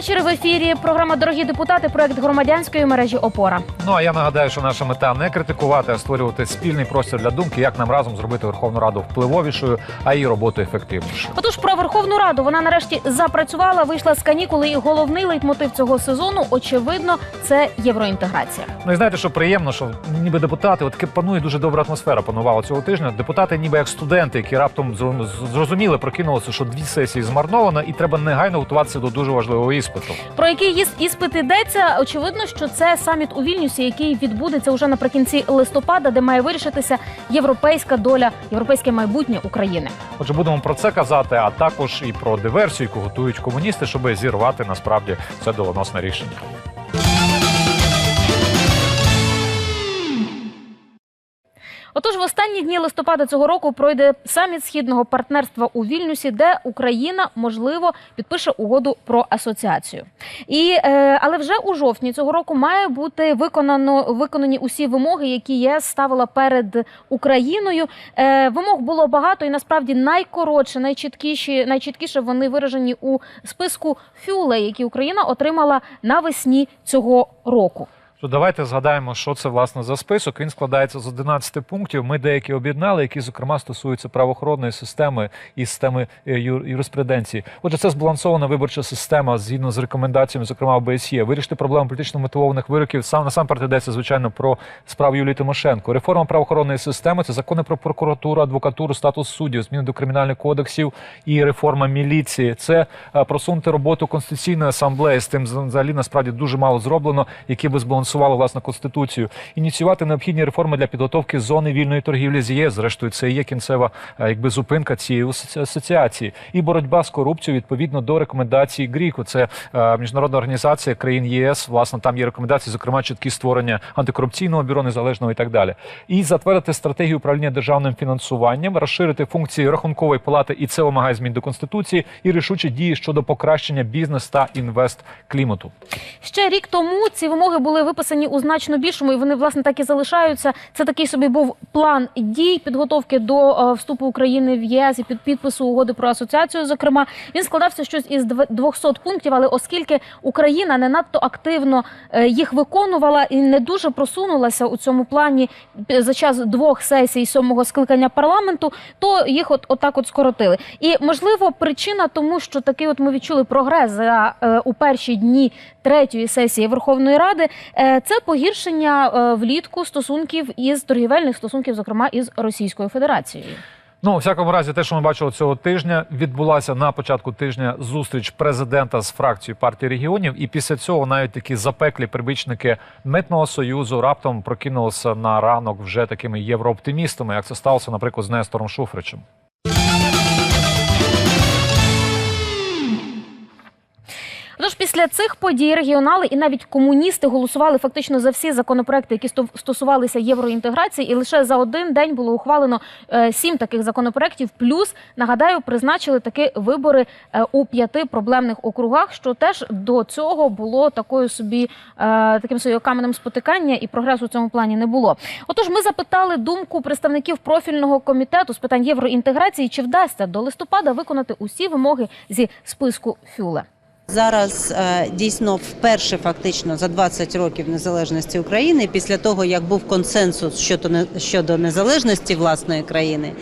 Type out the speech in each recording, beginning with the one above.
вечір. В ефірі програма Дорогі депутати. Проект громадянської мережі Опора. Ну а я нагадаю, що наша мета не критикувати, а створювати спільний простір для думки, як нам разом зробити Верховну Раду впливовішою, а її роботу ефективнішою. Отож, про Верховну Раду вона нарешті запрацювала, вийшла з канікули. І головний лейтмотив цього сезону, очевидно, це євроінтеграція. Ну і знаєте, що приємно, що ніби депутати, от панує дуже добра атмосфера. Панувала цього тижня. Депутати, ніби як студенти, які раптом зро- зрозуміли, прокинулися, що дві сесії змарновано, і треба негайно готуватися до дуже важливого іспиту. Про який іспит йдеться? Очевидно, що це саміт у Вільнюсі, який відбудеться уже наприкінці листопада, де має вирішитися європейська доля, європейське майбутнє України. Отже, будемо про це казати, а також і про диверсію, яку готують комуністи, щоб зірвати насправді це доленосне рішення. Отож, в останні дні листопада цього року пройде саміт східного партнерства у Вільнюсі, де Україна можливо підпише угоду про асоціацію. І е, але вже у жовтні цього року має бути виконано виконані усі вимоги, які ЄС ставила перед Україною. Е, вимог було багато, і насправді найкоротше, найчіткіші, найчіткіше вони виражені у списку фюле, які Україна отримала навесні цього року. То давайте згадаємо, що це власне за список. Він складається з 11 пунктів. Ми деякі об'єднали, які зокрема стосуються правоохоронної системи і системи е, юриспруденції. Отже, це збалансована виборча система згідно з рекомендаціями, зокрема ОБСЄ. Вирішити проблему політично мотивованих вироків. Сам насамперед йдеться, звичайно, про справу Юлії Тимошенко. Реформа правоохоронної системи це закони про прокуратуру, адвокатуру, статус суддів, зміни до кримінальних кодексів і реформа міліції. Це е, просунути роботу конституційної асамблеї. З тим взагалі насправді дуже мало зроблено, які би збалансували власне конституцію. Ініціювати необхідні реформи для підготовки зони вільної торгівлі з ЄС. Зрештою, це і є кінцева е, якби зупинка цієї асоціації. І боротьба з корупцією відповідно до рекомендацій ГРІКу. Це е, міжнародна організація країн ЄС. Власне, там є рекомендації, зокрема чіткі створення антикорупційного бюро незалежного і так далі. І затвердити стратегію управління державним фінансуванням, розширити функції рахункової палати, і це вимагає змін до конституції, і рішучі дії щодо покращення бізнес та інвест клімату. Ще рік тому ці вимоги були виписані у значно більшому, і вони власне так і залишаються. Це такий собі був план дій підготовки до е, вступу України в ЄС і під підпису угоди про асоціацію. Зокрема, він складався щось із дв- 200 пунктів. Але оскільки Україна не надто активно е, їх виконувала і не дуже просунулася у цьому плані за час двох сесій сьомого скликання парламенту, то їх от отак от скоротили. І можливо, причина тому, що такий от ми відчули прогрес за е, у перші дні третьої сесії Верховної Ради, е, це погіршення е, влітку стосунків із торгівельних стосунків, зокрема із Російською Федерацією. Ну, у всякому разі, те, що ми бачили цього тижня, відбулася на початку тижня зустріч президента з фракцією партії регіонів, і після цього навіть такі запеклі прибічники митного союзу раптом прокинулися на ранок вже такими єврооптимістами, як це сталося, наприклад, з Нестором Шуфричем. Тож після цих подій регіонали і навіть комуністи голосували фактично за всі законопроекти, які сто- стосувалися євроінтеграції, і лише за один день було ухвалено е, сім таких законопроектів. Плюс нагадаю, призначили таки вибори е, у п'яти проблемних округах, що теж до цього було такою собі е, таким собі каменем спотикання, і прогресу в цьому плані не було. Отож, ми запитали думку представників профільного комітету з питань євроінтеграції, чи вдасться до листопада виконати усі вимоги зі списку Фюле. Зараз е, дійсно вперше фактично за 20 років незалежності України, після того як був консенсус щодо не- щодо незалежності власної країни,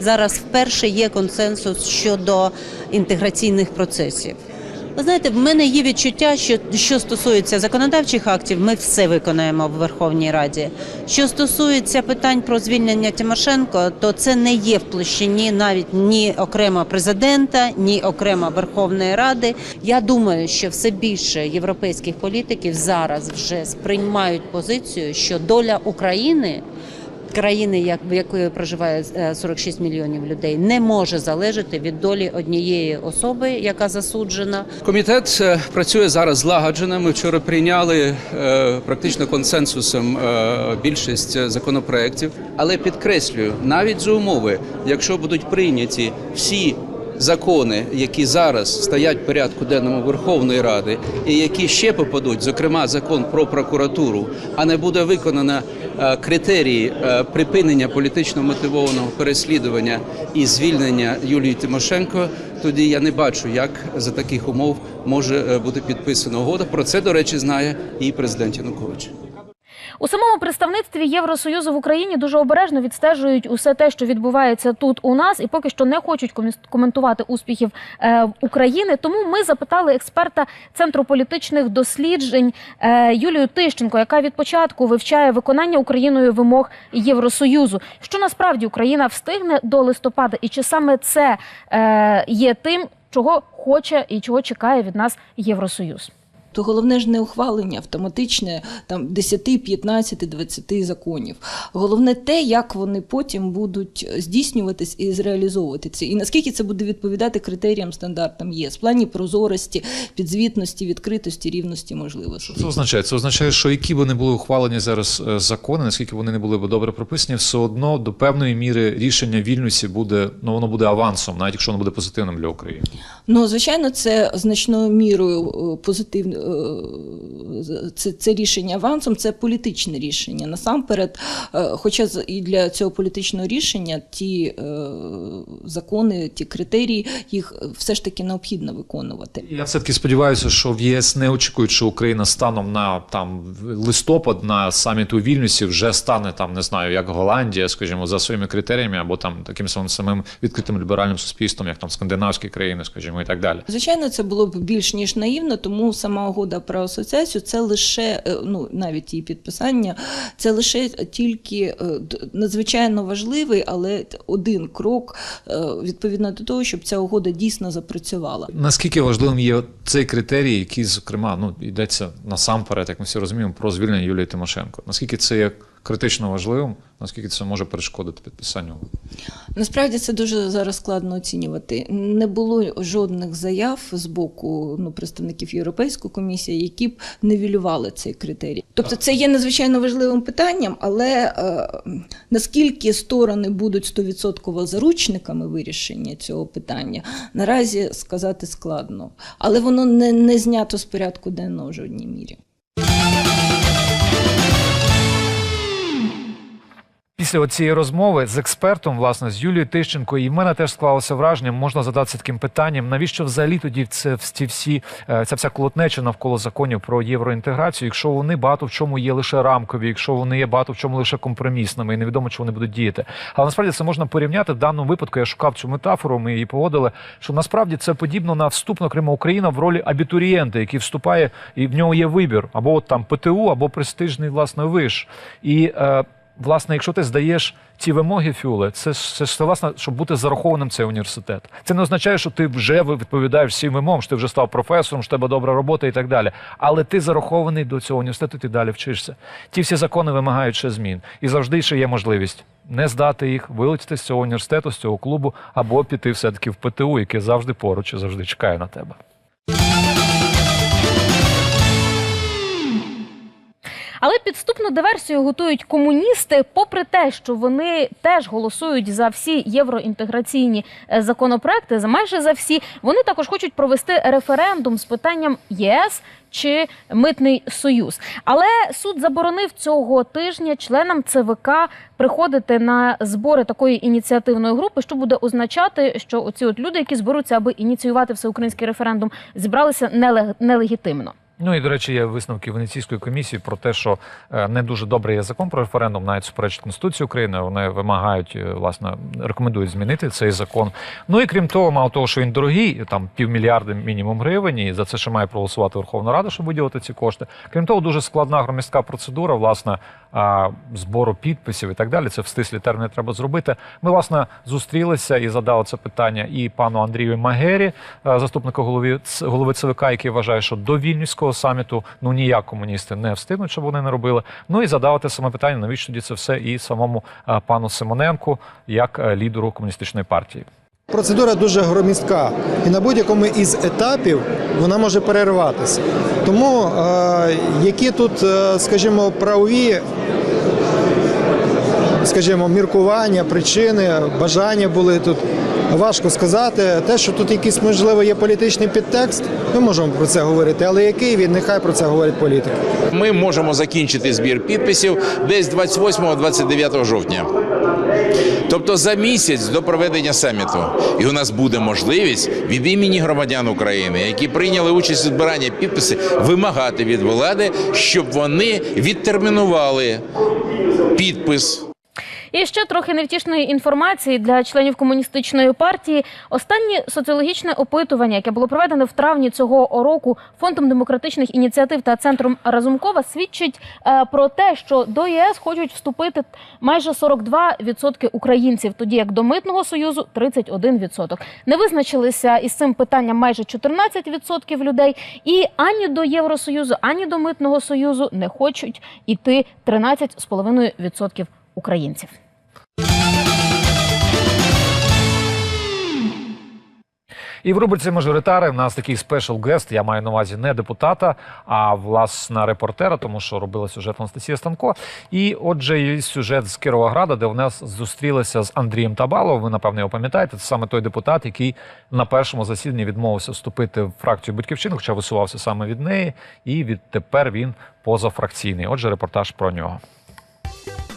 зараз вперше є консенсус щодо інтеграційних процесів. Ви знаєте, в мене є відчуття, що що стосується законодавчих актів, ми все виконаємо в Верховній Раді. Що стосується питань про звільнення Тимошенко, то це не є в площині навіть ні окремо президента, ні окремо Верховної Ради. Я думаю, що все більше європейських політиків зараз вже сприймають позицію, що доля України. Країни, як в якої проживає е, 46 мільйонів людей, не може залежати від долі однієї особи, яка засуджена. Комітет е, працює зараз злагоджено. Ми вчора прийняли е, практично консенсусом е, більшість е, законопроєктів, але підкреслюю, навіть за умови, якщо будуть прийняті всі закони, які зараз стоять в порядку денному Верховної Ради, і які ще попадуть, зокрема закон про прокуратуру, а не буде виконано е, критерії е, припинення політично мотивованого переслідування і звільнення Юлії Тимошенко, тоді я не бачу, як за таких умов може е, бути підписана угода. Про це, до речі, знає і президент Янукович. У самому представництві Євросоюзу в Україні дуже обережно відстежують усе те, що відбувається тут у нас, і поки що не хочуть коментувати успіхів е, України. Тому ми запитали експерта Центру політичних досліджень е, Юлію Тищенко, яка від початку вивчає виконання Україною вимог Євросоюзу. Що насправді Україна встигне до листопада, і чи саме це е, є тим, чого хоче і чого чекає від нас Євросоюз? То головне ж не ухвалення автоматичне там 10, 15, 20 законів. Головне те, як вони потім будуть здійснюватись і зреалізовувати це, і наскільки це буде відповідати критеріям стандартам ЄС в плані прозорості, підзвітності, відкритості, рівності можливостей. Це означає? Це означає, що які б не були ухвалені зараз е, закони, наскільки вони не були б добре прописані, все одно до певної міри рішення вільності буде ну воно буде авансом, навіть якщо воно буде позитивним для України. Ну, звичайно, це значною мірою е, позитивне е, це, це рішення авансом, це політичне рішення. Насамперед, е, хоча і для цього політичного рішення ті е, закони, ті критерії, їх все ж таки необхідно виконувати. Я все таки сподіваюся, що в єС не очікують, що Україна станом на там листопад на саміту у Вільнюсі вже стане там, не знаю, як Голландія, скажімо, за своїми критеріями, або там таким самим самим відкритим ліберальним суспільством, як там скандинавські країни, скажімо, і так далі. Звичайно, це було б більш ніж наївно, тому сама угода про асоціацію це лише е, ну навіть її підписання, це лише тільки е, надзвичайно важливий, але один крок е, відповідно до того, щоб ця угода дійсно запрацювала. Наскільки важливим є цей критерій, який, зокрема, ну йдеться насамперед, як ми всі розуміємо, про звільнення Юлії Тимошенко? Наскільки це є критично важливим? Наскільки це може перешкодити підписанню? Насправді це дуже зараз складно оцінювати. Не було жодних заяв з боку ну, представників Європейської комісії, які б невілювали цей критерій. Тобто це є надзвичайно важливим питанням, але е, наскільки сторони будуть 100% заручниками вирішення цього питання, наразі сказати складно. Але воно не, не знято з порядку денного в жодній мірі. Після цієї розмови з експертом, власне, з Юлією Тищенко, і в мене теж склалося враження, можна задатися таким питанням, навіщо взагалі тоді це ці всі е, ця вся колотнеча навколо законів про євроінтеграцію, якщо вони багато в чому є лише рамкові, якщо вони є багато в чому лише компромісними, і невідомо, чи вони будуть діяти. Але насправді це можна порівняти в даному випадку. Я шукав цю метафору, ми її поводили. Що насправді це подібно на вступ на Україна в ролі абітурієнта, який вступає, і в нього є вибір або от там ПТУ, або престижний власне виш. І е, власне, якщо ти здаєш ці вимоги фюле, це, ж- це власне, щоб бути зарахованим цей університет. Це не означає, що ти вже відповідаєш всім вимогам, що ти вже став професором, що в тебе добра робота і так далі. Але ти зарахований до цього університету, ти далі вчишся. Ті всі закони вимагають ще змін. І завжди ще є можливість не здати їх, вилетіти з цього університету, з цього клубу, або піти все-таки в ПТУ, яке завжди поруч і завжди чекає на тебе. Але підступну диверсію готують комуністи, попри те, що вони теж голосують за всі євроінтеграційні е, законопроекти, за майже за всі. Вони також хочуть провести референдум з питанням ЄС чи митний союз. Але суд заборонив цього тижня членам ЦВК приходити на збори такої ініціативної групи, що буде означати, що оці от люди, які зберуться, аби ініціювати всеукраїнський референдум, зібралися нелег- нелегітимно. Ну і до речі, є висновки Венеційської комісії про те, що е, не дуже добре є закон про референдум, навіть суперечить Конституції України. Вони вимагають е, власне рекомендують змінити цей закон. Ну і крім того, мало того, що він дорогий, там півмільярда мінімум гривень, і за це ще має проголосувати Верховна Рада, щоб виділити ці кошти. Крім того, дуже складна громістка процедура, власне, збору підписів і так далі. Це в стислі терміни треба зробити. Ми власне зустрілися і задали це питання і пану Андрію Магері, заступнику голови голови ЦВК, який вважає, що до вільнюського саміту ну ніяк комуністи не встигнуть, щоб вони не робили. Ну і задали те саме питання, навіщо тоді це все і самому пану Симоненку, як лідеру комуністичної партії. Процедура дуже громістка, і на будь-якому із етапів вона може перерватися. Тому е, які тут, е, скажімо, правові, скажімо, міркування, причини, бажання були тут. Важко сказати. Те, що тут якийсь можливо є політичний підтекст, ми можемо про це говорити, але який він, нехай про це говорить політики. Ми можемо закінчити збір підписів десь 28-29 жовтня. Тобто за місяць до проведення саміту, і у нас буде можливість від імені громадян України, які прийняли участь у збиранні підписи, вимагати від влади, щоб вони відтермінували підпис І ще трохи невтішної інформації для членів комуністичної партії. Останнє соціологічне опитування, яке було проведене в травні цього року фондом демократичних ініціатив та центром Разумкова, свідчить е, про те, що до єС хочуть вступити майже 42% українців, тоді як до митного союзу 31%. Не визначилися із цим питанням майже 14% людей, і ані до Євросоюзу, ані до митного союзу не хочуть іти 13,5% українців. І в рубриці мажоритари в нас такий спешл гест. Я маю на увазі не депутата, а власне репортера, тому що робила сюжет Анастасія Станко. І отже, є сюжет з Кіровограда, де в нас зустрілися з Андрієм Табаловим. Ви напевно його пам'ятаєте. Це саме той депутат, який на першому засіданні відмовився вступити в фракцію Батьківщини, хоча висувався саме від неї. І відтепер він позафракційний. Отже, репортаж про нього.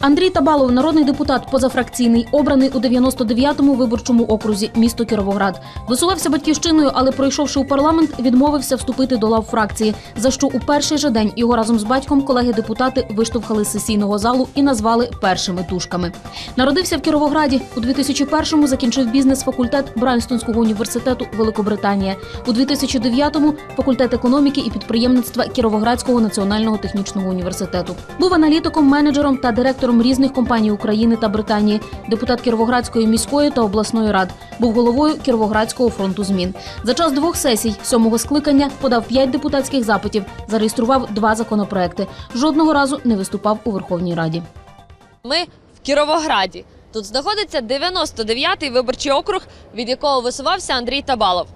Андрій Табалов, народний депутат позафракційний, обраний у 99-му виборчому окрузі місто Кіровоград. Висувався батьківщиною, але пройшовши у парламент, відмовився вступити до лав фракції. За що у перший же день його разом з батьком колеги-депутати виштовхали з сесійного залу і назвали першими тушками. Народився в Кіровограді. У 2001-му закінчив бізнес-факультет Брайнстонського університету Великобританія. У 2009-му – факультет економіки і підприємництва Кіровоградського національного технічного університету. Був аналітиком, менеджером та директором різних компаній України та Британії, депутат Кіровоградської міської та обласної рад. Був головою Кіровоградського фронту змін. За час двох сесій сьомого скликання подав п'ять депутатських запитів, зареєстрував два законопроекти. Жодного разу не виступав у Верховній Раді. Ми в Кіровограді. Тут знаходиться 99-й виборчий округ, від якого висувався Андрій Табалов.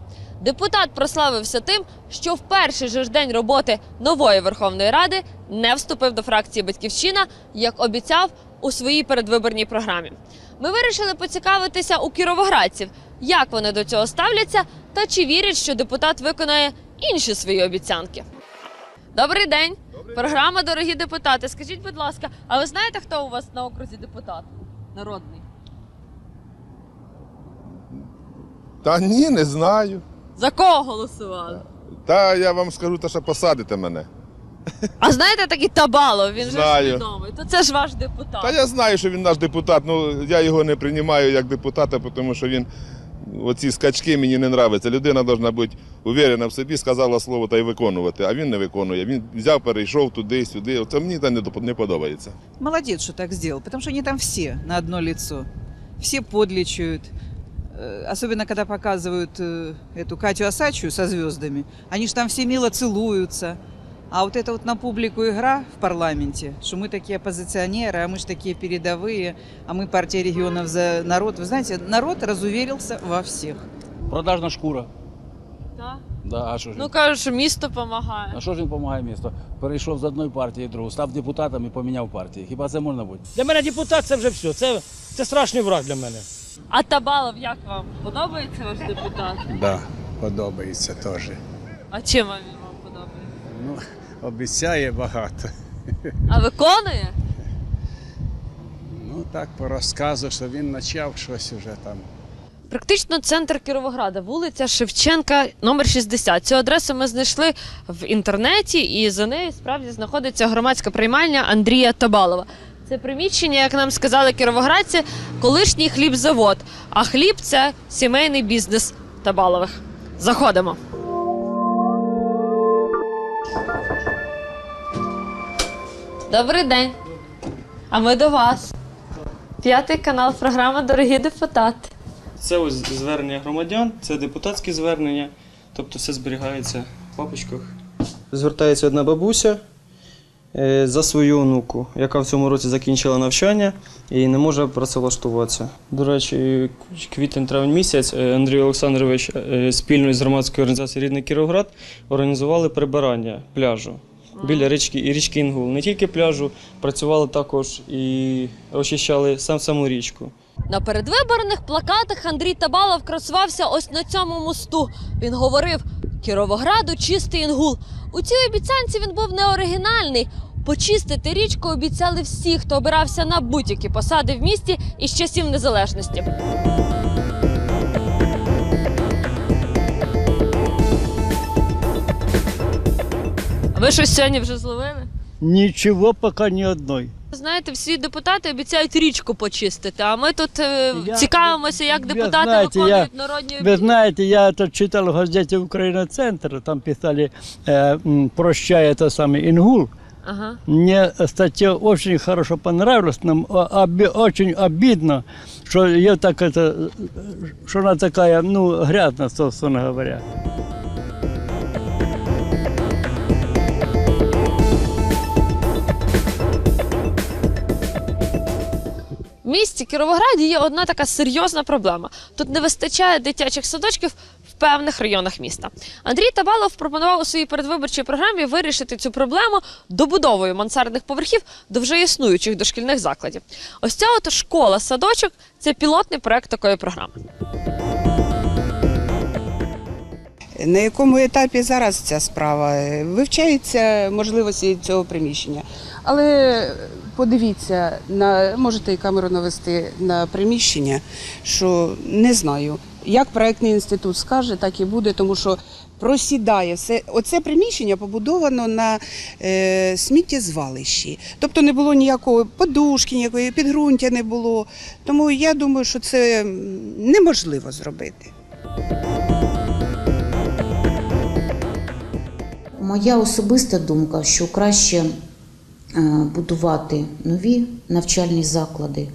Депутат прославився тим, що в перший же ж день роботи нової Верховної Ради не вступив до фракції Батьківщина, як обіцяв у своїй передвиборній програмі. Ми вирішили поцікавитися у кіровоградців, як вони до цього ставляться та чи вірять, що депутат виконає інші свої обіцянки. Добрий день. Програма Дорогі депутати. Скажіть, будь ласка, а ви знаєте, хто у вас на окрузі депутат? Народний. Та ні, не знаю. За кого голосували? Та я вам скажу, те, що посадите мене. А знаєте такий Табалов, він же Знаю. ж відомий. То це ж ваш депутат. Та я знаю, що він наш депутат, ну я його не приймаю як депутата, тому що він оці скачки мені не нравиться. Людина повинна бути уверена в собі, сказала слово та й виконувати, а він не виконує. Він взяв, перейшов туди, сюди. Це мені та не доп- не подобається. Молодец, что так сделал, потому что они там все на одно лицо. Все подлечают. Э, Особенно, когда показывают э, эту Катю Асачью со звездами. Они же там все мило целуются. А вот это вот на публику игра в парламенте, что мы такие оппозиционеры, а мы же такие передовые, а мы партия регионов за народ. Вы знаете, народ разуверился во всех. Продажна шкура. Так? Да, а що ж? Ну він? кажуть, що місто допомагає. А що ж він допомагає місту? Перейшов з одної партії в другу, став депутатом і поміняв партії. Хіба це можна бути? Для мене депутат це вже все. Це, це страшний враг для мене. А Табалов, як вам? Подобається ваш депутат? Да, подобається теж. А чим вам він вам подобається? Ну, обіцяє багато. А виконує? Ну так по розказу, що він почав щось уже там. Практично центр Кіровограда, вулиця Шевченка, номер 60. Цю адресу ми знайшли в інтернеті, і за нею справді знаходиться громадська приймальня Андрія Табалова. Це приміщення, як нам сказали кіровоградці, колишній хлібзавод. А хліб це сімейний бізнес Табалових. Заходимо. Добрий день. А ми до вас. П'ятий канал, програма Дорогі депутати. Це ось звернення громадян, це депутатські звернення, тобто все зберігається в папочках. Звертається одна бабуся е, за свою онуку, яка в цьому році закінчила навчання і не може працевлаштуватися. До речі, квітень-травень місяць е, Андрій Олександрович е, спільно з громадською організацією Рідний Кіровоград організували прибирання пляжу. Біля річки і річки Інгул. Не тільки пляжу, працювали також і очищали сам саму річку. На передвиборних плакатах Андрій Табалов красувався ось на цьому мосту. Він говорив: Кіровограду чистий інгул. У цій обіцянці він був не оригінальний. Почистити річку обіцяли всі, хто обирався на будь-які посади в місті із часів незалежності. Ви щось сьогодні вже зловили? Ничего пока ни одной. Знаєте, всі депутати обіцяють річку почистити, а ми тут е, Я- цікавимося, як ви депутати знаєте, я- виконують народні Вы обіцянки. знаете, я это читал в газете «Украина Центр», там писали э, м, «Прощай, это самый Ингул». Ага. Мне статья очень хорошо понравилась, нам о- оби- очень обидно, что ее так это, э, что она такая, ну, грязная, собственно говоря. В місті Кіровограді є одна така серйозна проблема. Тут не вистачає дитячих садочків в певних районах міста. Андрій Табалов пропонував у своїй передвиборчій програмі вирішити цю проблему добудовою мансардних поверхів до вже існуючих дошкільних закладів. Ось ця от школа садочок це пілотний проект такої програми. На якому етапі зараз ця справа? Вивчаються можливості цього приміщення. Але подивіться, на, можете і камеру навести на приміщення, що не знаю. Як проектний інститут скаже, так і буде, тому що просідає все. Оце приміщення побудовано на е, сміттєзвалищі. Тобто не було ніякої подушки, ніякої підґрунтя не було. Тому я думаю, що це неможливо зробити. Моя особиста думка, що краще будувати нові навчальні заклади, е,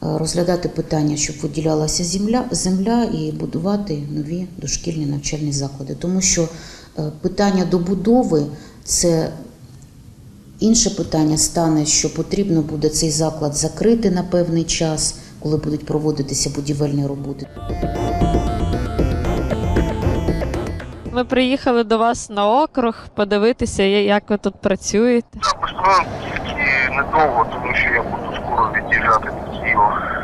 розглядати питання, щоб виділялася земля, земля і будувати нові дошкільні навчальні заклади. Тому що е, питання добудови це інше питання стане, що потрібно буде цей заклад закрити на певний час, коли будуть проводитися будівельні роботи. Ми приїхали до вас на округ подивитися, як ви тут працюєте. Тільки недовго, тому що я буду скоро від'їжджати до Києва.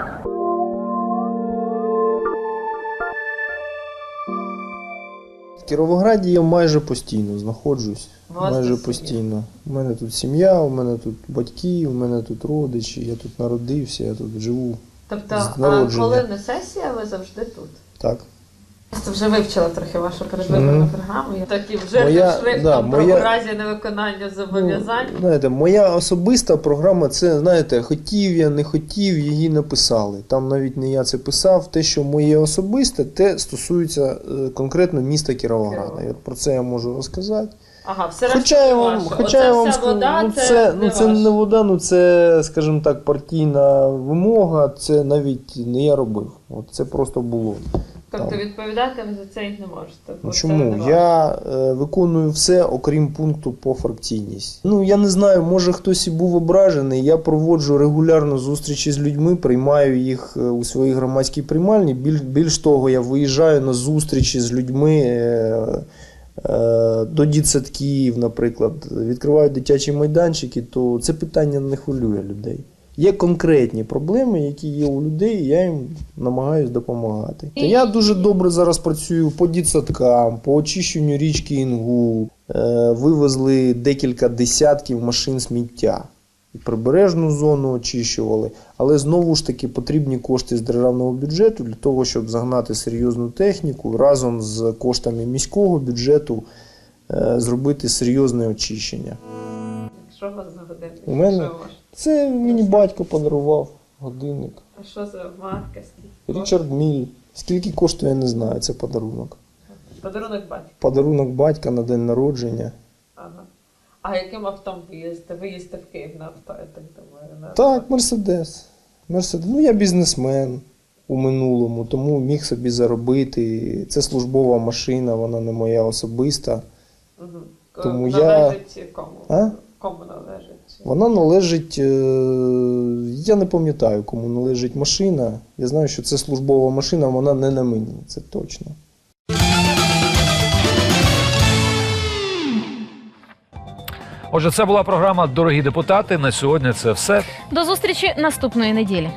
В Кіровограді я майже постійно знаходжусь. майже постійно. У мене тут сім'я, у мене тут батьки, у мене тут родичі, я тут народився, я тут живу. Тобто, З народження. не сесія, ви завжди тут. Так. Просто вже вивчила трохи вашу передвиборну Мгм. програму. Такі вже Моя- шрифтом да, про моя- разі невиконання зобов'язань. Ну, знаєте, моя особиста програма, це знаєте, хотів я, не хотів, її написали. Там навіть не я це писав. Те, що моє особисте, те стосується е, конкретно міста Кіровограда. І от про це я можу розказати. Ага, все Хоча я вам, хоча я вам скажу, ну, це, ну, це не вода, ну це, скажімо так, партійна вимога, це навіть не я робив. От це просто було. Тобто Там. відповідати ви за це і не можете. Ну, чому? Я е, виконую все, окрім пункту по фракційність. Ну я не знаю, може хтось і був ображений. Я проводжу регулярно зустрічі з людьми, приймаю їх е, у своїй громадській приймальні. Біль, більш того, я виїжджаю на зустрічі з людьми. Е, е, до дітсадків, наприклад, відкривають дитячі майданчики, то це питання не хвилює людей. Є конкретні проблеми, які є у людей, і я їм намагаюся допомагати. Та Я дуже добре зараз працюю по дітсадкам, по очищенню річки Інгул. Е, Вивезли декілька десятків машин сміття. І прибережну зону очищували, але знову ж таки потрібні кошти з державного бюджету для того, щоб загнати серйозну техніку разом з коштами міського бюджету е, зробити серйозне очищення. Що вас за? У мене це мені батько подарував годинник. А що за марка? Річард Міль. Скільки коштує, я не знаю. Це подарунок. Подарунок батька. Подарунок батька на день народження. Ага. А яким автом ви їздите? Ви їздите в Київ на авто, я так думаю. на Так, Мерседес. Мерседес. Ну, я бізнесмен у минулому, тому міг собі заробити. Це службова машина, вона не моя особиста. Угу. Тому я- належить кому? А? Кому належить? Вона належить. е, Я не пам'ятаю, кому належить машина. Я знаю, що це службова машина, вона не на мені, це точно. Отже, це була програма Дорогі депутати. На сьогодні це все. До зустрічі наступної неділі.